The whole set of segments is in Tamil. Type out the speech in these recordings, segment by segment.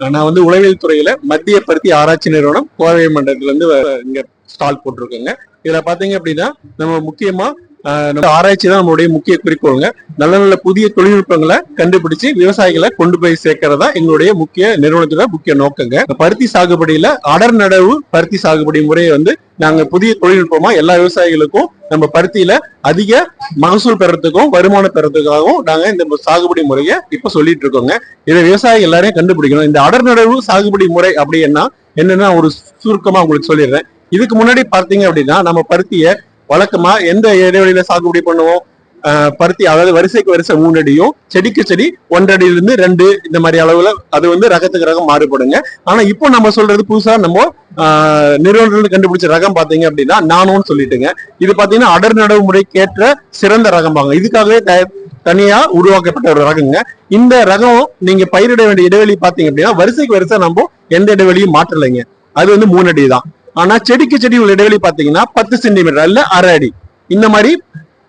நான் வந்து உளவியல் துறையில மத்திய பருத்தி ஆராய்ச்சி நிறுவனம் கோவை மண்டலத்துல இருந்து இங்க ஸ்டால் போட்டிருக்கோங்க. இதுல பாத்தீங்க அப்படின்னா நம்ம முக்கியமா ஆராய்ச்சி தான் நம்மளுடைய முக்கிய குறிக்கோளுங்க. நல்ல நல்ல புதிய தொழில்நுட்பங்களை கண்டுபிடிச்சு விவசாயிகளை கொண்டு போய் சேர்க்கறதா எங்களுடைய முக்கிய நிறுவனத்தோட முக்கிய நோக்கங்க. இந்த பருத்தி சாகுபடியில அடர் நடவு பருத்தி சாகுபடி முறையை வந்து நாங்க புதிய தொழில்நுட்பமா எல்லா விவசாயிகளுக்கும் நம்ம பருத்தியில அதிக மகசூல் பெறத்துக்கும் வருமானம் பெறத்துக்காகவும் நாங்க இந்த சாகுபடி முறையை இப்ப சொல்லிட்டு இருக்கோங்க. இதை விவசாயிகள் எல்லாரையும் கண்டுபிடிக்கணும். இந்த அடர் நடவு சாகுபடி முறை அப்படின்னா என்னன்னா ஒரு சுருக்கமா உங்களுக்கு சொல்லிடுறேன். இதுக்கு முன்னாடி பார்த்தீங்க அப்படின்னா நம்ம பருத்தியை வழக்கமா எந்த இடைவெளியில சாகுபடி பண்ணுவோம்? பருத்தி அதாவது வரிசைக்கு வரிசை மூணு அடியும் செடிக்கு செடி ஒன்றடியில இருந்து ரெண்டு இந்த மாதிரி அளவுல அது வந்து ரகத்துக்கு ரகம் மாறுபடுங்க. ஆனா இப்போ நம்ம சொல்றது புதுசா நம்ம ஆஹ் கண்டுபிடிச்ச ரகம் பாத்தீங்க அப்படின்னா நானோன்னு சொல்லிட்டுங்க. இது பாத்தீங்கன்னா அடர் நடவு முறைக்கேற்ற சிறந்த ரகம் பாங்க இதுக்காகவே தனியா உருவாக்கப்பட்ட ஒரு ரகங்க. இந்த ரகம் நீங்க பயிரிட வேண்டிய இடைவெளி பாத்தீங்க அப்படின்னா வரிசைக்கு வரிசை நம்ம எந்த இடைவெளியும் மாற்றலைங்க. அது வந்து மூணு அடி தான் ஆனா செடிக்கு செடி உள்ள இடைவெளி பாத்தீங்கன்னா பத்து சென்டிமீட்டர் அல்ல அரை அடி. இந்த மாதிரி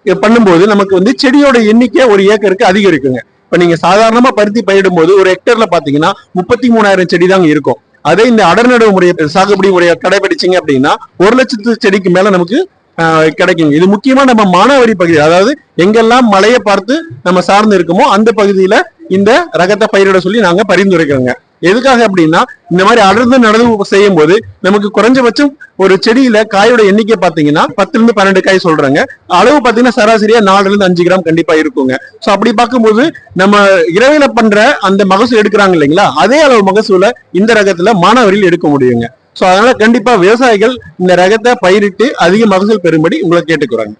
பண்ணும்போது நமக்கு வந்து செடியோட எண்ணிக்கை ஒரு ஏக்கருக்கு அதிகரிக்குங்க. இப்ப நீங்க சாதாரணமா பருத்தி பயிரிடும் போது ஒரு ஹெக்டர்ல பாத்தீங்கன்னா முப்பத்தி மூணாயிரம் செடி தான் இருக்கும். அதே இந்த அடர்நடவு முறையை சாகுபடி முறையை கடைபிடிச்சிங்க அப்படின்னா ஒரு லட்சத்து செடிக்கு மேல நமக்கு ஆஹ், கிடைக்குங்க. இது முக்கியமா நம்ம மானாவாரி பகுதி அதாவது எங்கெல்லாம் மழையை பார்த்து நம்ம சார்ந்து இருக்கோமோ அந்த பகுதியில இந்த ரகத்தை பயிரிட சொல்லி நாங்க பரிந்துரைக்கிறோங்க. எதுக்காக அப்படின்னா இந்த மாதிரி அடர்ந்து நடந்து செய்யும் போது நமக்கு குறைஞ்சபட்சம் ஒரு செடியில காயோட எண்ணிக்கை பாத்தீங்கன்னா பத்துல இருந்து பன்னெண்டு காய் சொல்றாங்க. அளவு பாத்தீங்கன்னா சராசரியா நாலுல இருந்து அஞ்சு கிராம் கண்டிப்பா இருக்குங்க. சோ அப்படி பார்க்கும்போது நம்ம இரவில பண்ற அந்த மகசூல் எடுக்கிறாங்க இல்லைங்களா? அதே அளவு மகசூலை இந்த ரகத்துல மானாவரியில் எடுக்க முடியுங்க. சோ அதனால கண்டிப்பா விவசாயிகள் இந்த ரகத்தை பயிரிட்டு அதிக மகசூல் பெறும்படி உங்களை கேட்டுக்கிறாங்க